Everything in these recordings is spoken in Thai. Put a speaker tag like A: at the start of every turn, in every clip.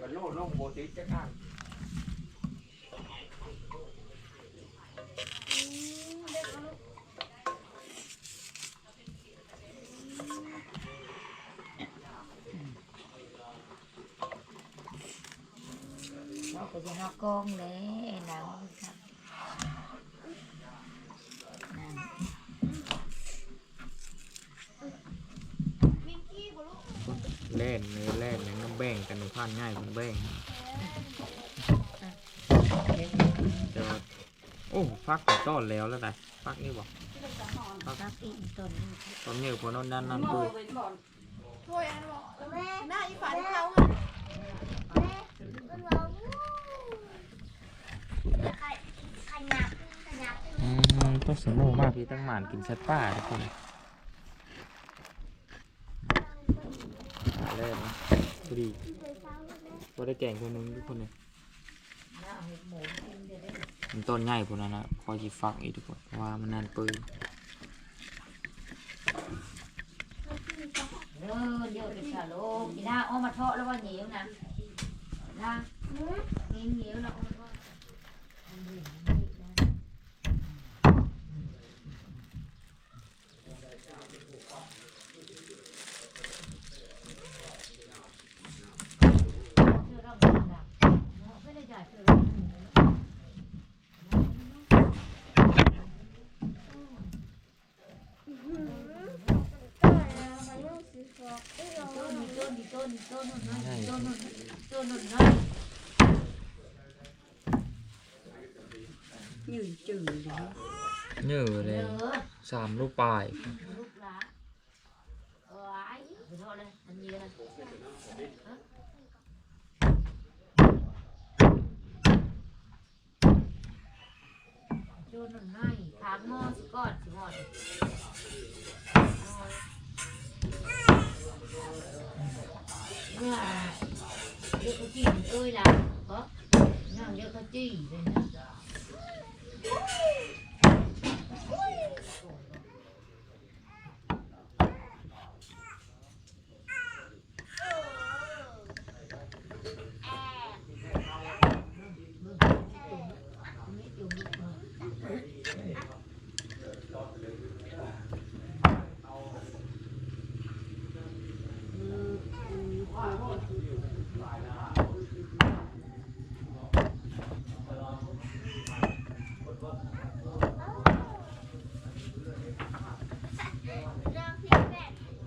A: กันโน่นลงโบติจะข้าง
B: เราก็จะนอกกองเลยน้ำครับน้
C: เล่นเนื้อเล่นเนื้อน้ำแบ่งกันในพันง่ายมันแบ่งำ เดี๋ยว โอ้ฟักแต่ต้นแล้วแล้วไงฟักนี่บอก
B: ครับอีกต้นหนึ่ง
C: ตอนนี้พอนอนนั่นนั่นปุย
D: ถ้วยอันบอกหน้าอีฝาที่เขา
C: อืมต้องสมูมากพี่ตั้งหมานกินเซตป้าทุกคนเล่นนะพอดีพอได้แก่งคนหนึงทุกคนเลย
B: มัน
C: ต้นใหญ่พวกนั้นนะพอจีฟักอีกทุกคนว่ามันนานปืน
B: เออเดี๋ยวจะฉลองกีน่าอ้อมาเทาะแล้วว่าเหนียวนะนะเหนียวเหนียวแล้ว เอามาเทาะ
C: เนื้อเลยสามลูกปลาย
B: ลูกหลานเออไอ้ขอโทษเลยอันนี้นะโดนหนึ่งให้ถามหม้อสิก่อนสิหม้อด เนี่ยเดี๋ยวเขาจี้เอ้ยล่ะเหรอนั่งเดี๋ยวเขาจี้เลยนะ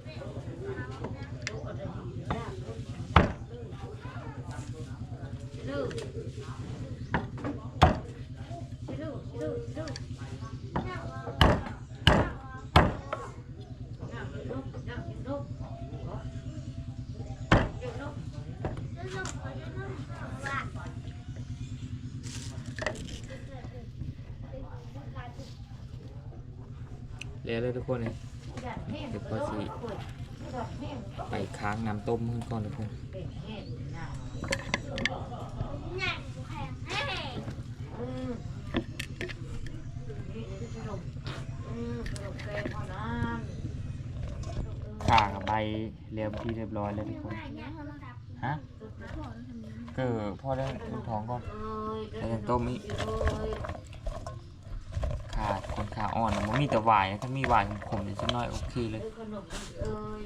B: ลูกลูกลูกลูกนั่งลูกนั่งลูกเดี๋ยวลูก
C: เลี้ยเลยทุกคนเลยเดี๋ยวพอสิไปค้างน้ำต้มขึ้นก่อนทุกคน
B: เป็นแห้งนะอืมนี่คือขนมอืมขนมแกงพอน้ำ
C: ข่ากับใบ เรียบที่เรียบร้อยแล้วทุกคนฮะก็พ่อได้ลูกท้องก่อนแล้วยังต้มอีกขาดคนขาอ่อนนะมันมีแต่หวายนะถ้ามีหวายขมๆเนี่ยจะน้อยโอเคเลย
B: เอ้ยขนมเอ้ย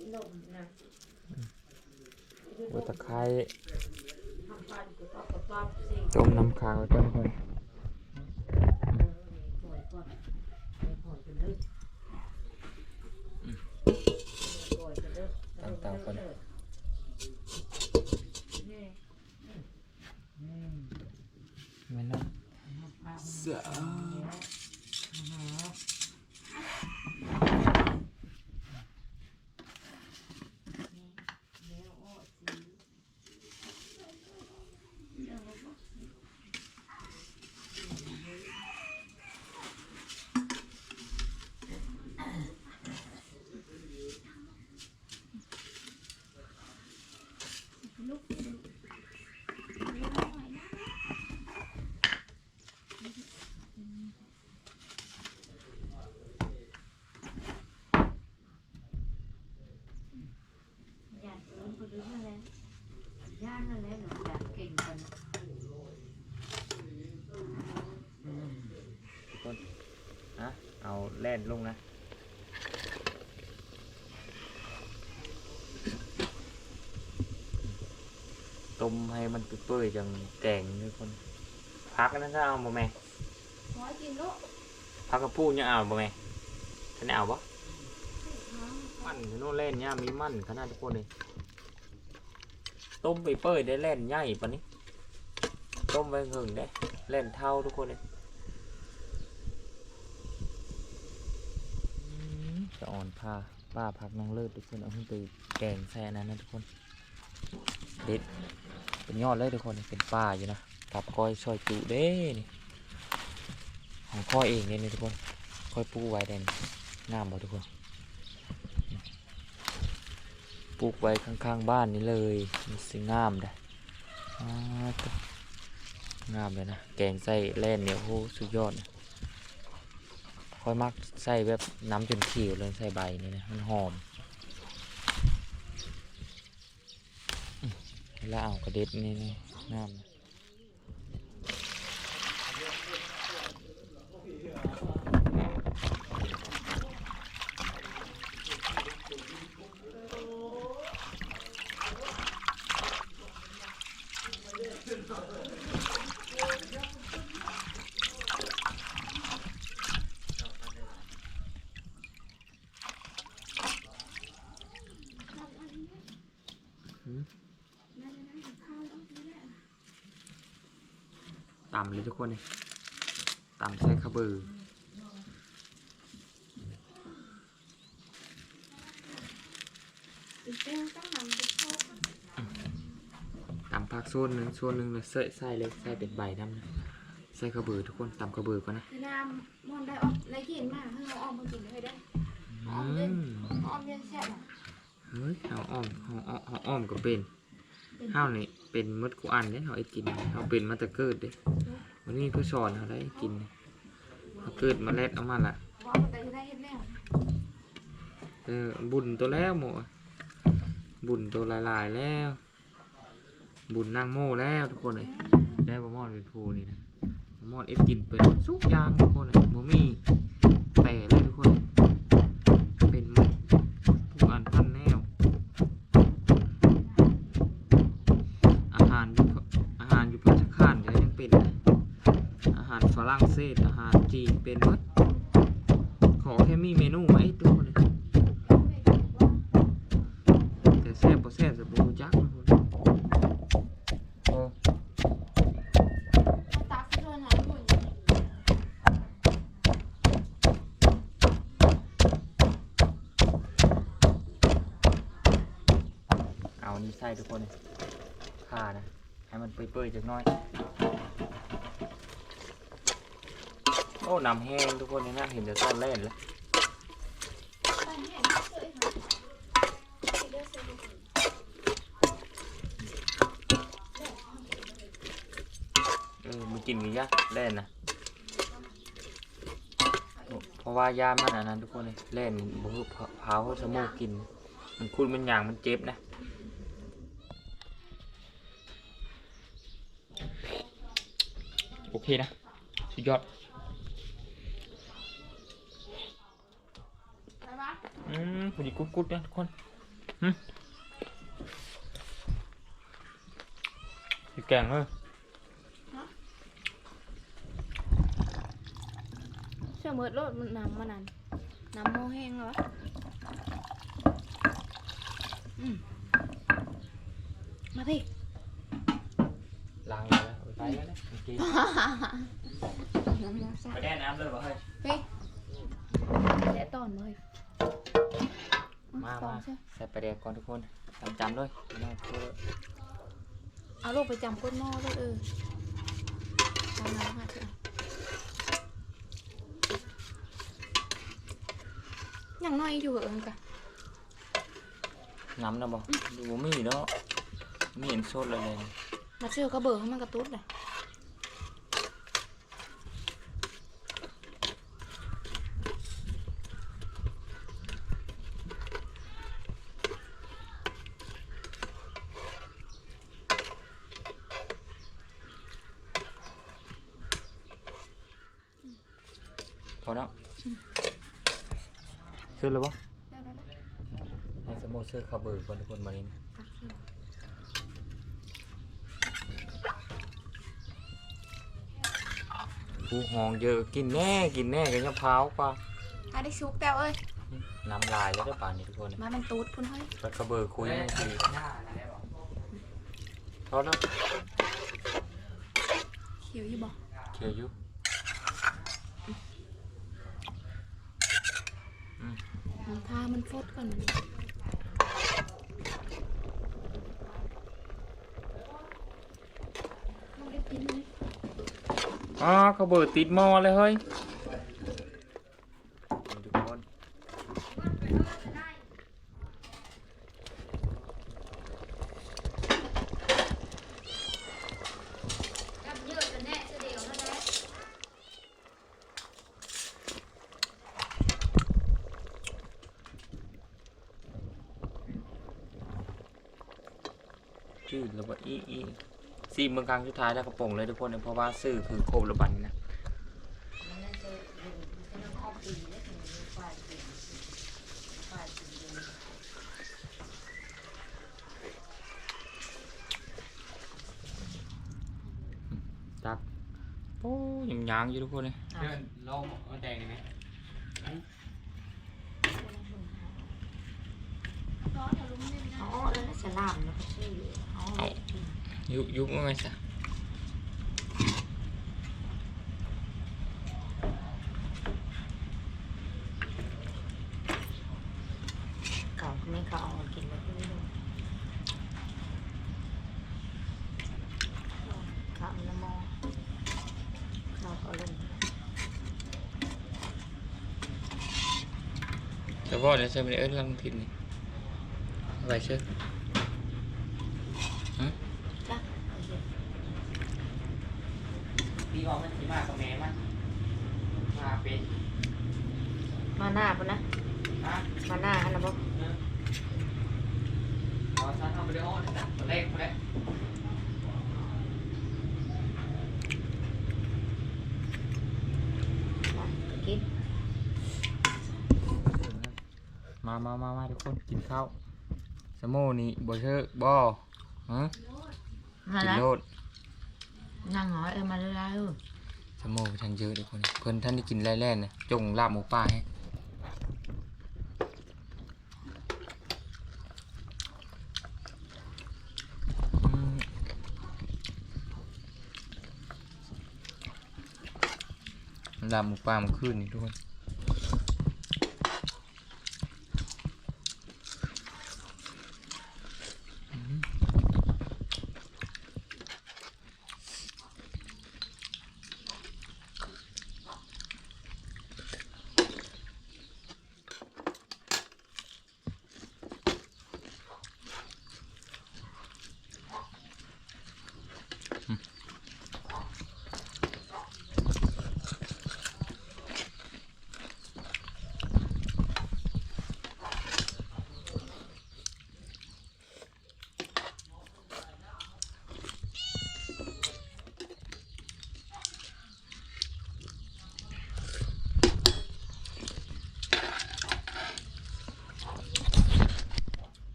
B: ขนมนะ
C: โอ้ตะไคร้
B: ต้
C: มน้ำค้างไว้ก่อนคน
B: เอา
C: แล่นลงนะต้มให้มันเปื่อยจังแก่งด้วยคนพักนั่นก็เอาบ่แม่พักกระพู้ยัยเอาบ่แม่ท่านเอาบ่มันโน่นเล่นเนี่ยมีมันขนาดทุกคนเลย ต้มไปเปื่อยได้เล่นใหญ่ปะนี้ต้มไปหึงได้เล่นเท่าทุกคนเลยจะอ่อนผ้าป้าพักน้องเลิศทุกคนเอาขึ้นไปแกงแซ่นั้นนะทุกคนเด็ดเป็นยอดเลยทุกคนเป็นป้าอยู่นะกับก้อยซอยจุเด้นี่ของข้อยเองเนี่ยทุกคนค่อยปูไว้แดนงามบ่ทุกคน ปลูกไว้ข้างๆบ้านนี่เลยมันสิงามได้งามเลยนะ แกงใส่แล่นเนี่ยโอ้โหสุดยอดนะค่อยมักใส่แบบน้ำจนเขียวเลยใส่ใบนี่นะมันหอมแล้วเอากระเด็ดนี่นี่น้ำำเลยทุกคนเลยตำใส่ข้าวเบือ
D: อีกเต้นต้องนำไปเข้า
C: ตำผักส่วนหนึ่งส่วนหนึ่งเลยใส่ใส่เลยใส่เป็นใบน้ำนะใส่ข้าวเบือทุกคนตำข้าวเบือก่อนนะ
D: คือน้ำมันได้ออกไรกินมากเพิ่งเอาออมมากินเลยได้
C: อืม
D: ออมเย็นแซ่บอะ
C: เฮ้ยเอาอ้อมเอาอ้อมเอาอ้อมก็เป็นข้าวนี่เป็นมดกูอันเนี่ยเขาไอ้กินเขาเป็นมาแตะเกิดเด้ันนี้เพื่อสอนเขาได้กินเขาเกิดมาเล็ดเอามาละ
D: ว่าแต่จะได้เห็นแล้ว
C: เออบุญตัวแล้วหมดบุญตัวหลายๆแล้ว บุญนางโม่แล้วทุกคนเลยได้บะมอนเป็นภูนี่นะบะมอนเอฟกินเป็นสุกยางทุกคนเลยบ่มีแต่เลยทุกคน รั่งเศสอาหารจีนเป็นหมดขอแค่มีเมนูไว้ทุกคนเลยแต่แซ่บบ่แซ่บจะบูจักนะคนเออ
D: ตาอโดนหลายคน
C: เอานี่ใส่ทุกคนเลยข่านะ ให้มันเปื่อยๆจักน้อย โอ้น้ำแห้งทุกคนเนี่ยนะเห็นจะต้อนเล่นแล้ว
D: เห็นเฉยค่ะเลือดเซลล์
C: เอมันกินกันยะเล่นนะเพราะว่ายามันอันนั้นทุกคนเลยเล่นบุกเผาสมูกกิน มันคุณมันอย่างมันเจ็บนะโอเคนะ สุดยอด
D: ไปปะ
C: อืม พอดีกุดกุดๆนะทุกคนอืมสีแกงเลย
D: เชื่อมืดรถมันน้ำมันนั่นน้ำโมแห้งเหรออืมมาพี่
C: ล้างเลยนะเอาไปไปแล้วนะเมื่อกี้
D: น้ำน้ำใส่
C: ไปแน่น้ำเลยเหรอเฮ้ย
D: เฮ้ยเดี๋ยวตอนเลย
C: มา
D: ฟอ
C: มาง
D: ใช่
C: ใส่ไปแดกก่อนทุกคนจำจำๆด้วยมาเพื่อ
D: เอาลูกไปจำก้นหม้อด้วยเออจำน้ำค่ะเถอะยังน้อยอยู่เอิงกะ
C: น้ำนะบอกดูบ่มีเนาะไม่เห็นสดเลยเลย
D: มาเชื่อก็เบอร์ให้มันกระตุ้ดเลย
C: พอแล้วซื้อแล้วบ่
D: ได้ได้ได้
C: ให้สโมเซอร์คาเบอร์ก่อนทุกคนมานี่นะ
D: ตักขึ้น
C: ผู้หองเยอะกินแน่กินแน่กันยะพร้าวกว่า
D: อะได้ซุกแต้วเอ้ย
C: น้ำลายแล้วได้ป่านนี้ทุกคน
D: มามันตูดพุ่นเฮ้ย
C: ไปคาเบอร์คุยกันทีเขาเนาะ
D: เขียวอยู่บ่
C: เขียวอยู่
D: น้ำทามันฟดก่อนมัน
C: อ๋อคาเบิดติดหม้อเลยเฮ้ยทุกคน
B: รับเยอะจนแน่เสยเดียวนั่นแหละ
C: ชื่อระเบิดอีอี สี่เมืองกลางสุดท้ายแล้วกระโปรงเลยทุกคนเนี่ยเพราะว่าซื้อคือโคบระบันนะ
B: มันน่าจะอยู่จะน้ำออกปีแล้วถึงมีฝ่ายปีฝ่ายปีเดียว
C: ตักโอ้ยังยางอยู่ทุกคนเลยเดินลงเอาแดงนี่ไหม
B: อ๋อแล้วน่าจะลามแล้วก็ชื่ออ๋อ
C: ยุบยุบว่าไงซะ
B: เก่าไม่เก่าเอามากินแล้วก็ไม่รู้ข้ามน้ำมอเราก็ลง
C: แต่ว่าเดี๋ยวจะไปเอิ้นลังทินไรเชื่อ
B: จ้ะ
C: พี่ออกมันสีมากกับแม่มันมาเป็น
B: มาหน้าปุ่นนะ
C: ฮะ
B: มาหน้าฮะนะบอก
C: ขอซันเอาไปเลยอ้อนนะตัวเลขตัวเลข
B: กิน
C: มามามามาทุกคนกินข้าวสโมนี่บ่เชื่อบ่ฮะ
B: มา
C: กิน
B: แล้ว
C: โลด
B: นั่งหอเออมาเลยเออ
C: สโมทันเยอะทุกคน เพิ่นท่านได้กินแร่ๆนะจงลาบหมูป่าให้ลาบหมูป่ามันขึ้นนี่ทุกคน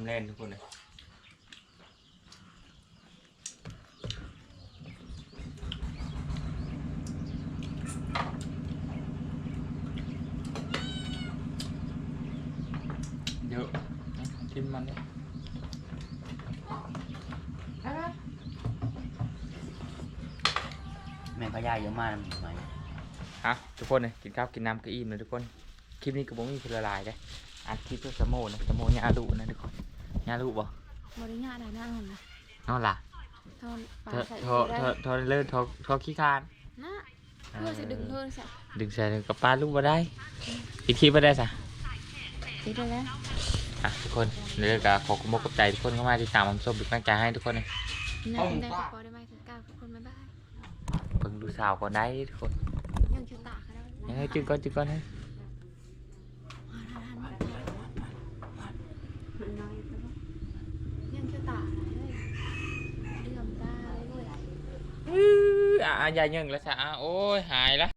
C: ำเล่นทุกคนเลยเยอะกินมันเนี่ย
A: แม่พญาเยอะมากนะไหม
C: ฮะทุกคนเลยกินข้าวกินน้ำก็อิ่มเลยทุกคน คลิปนี้ก็บ่มีคนละลายเลยอัดคลิปเพื่อสโมนะสโมยาลูนะทุกคน ยาลูบ่
D: บริญญาได้นั่งนะ
C: นอนล่ะ
D: ทอนปลา
C: เธอ
D: ใส่
C: เธอ
D: ได้
C: เธอเธอเลิศเธอเธอขี้คร้าน
D: นะเพื่อจะดึงเพิ่นใส่
C: ดึงใส่กับปลาลูกมาได้ปิดคลิปมาได้สะ
D: ติดได้แล้ว
C: อะทุกคนเรื่องกับขอบคุณมากกับใจทุกคนเข้ามาที่ตามผมชมเป็นกำลังใจให้ทุกคนเลย
D: น่าจะได้ขอพอได้ไหมถึงกล้าทุกคนบ๊ายบาย
C: เพิ่งดูสาวก่อนได้ทุกคน
D: ยังจะตากเขาได้
C: ยังไงจึงก่อนจึงก่อนให้
D: อ้ายา
C: ยยังละสาโอ้ยหายละ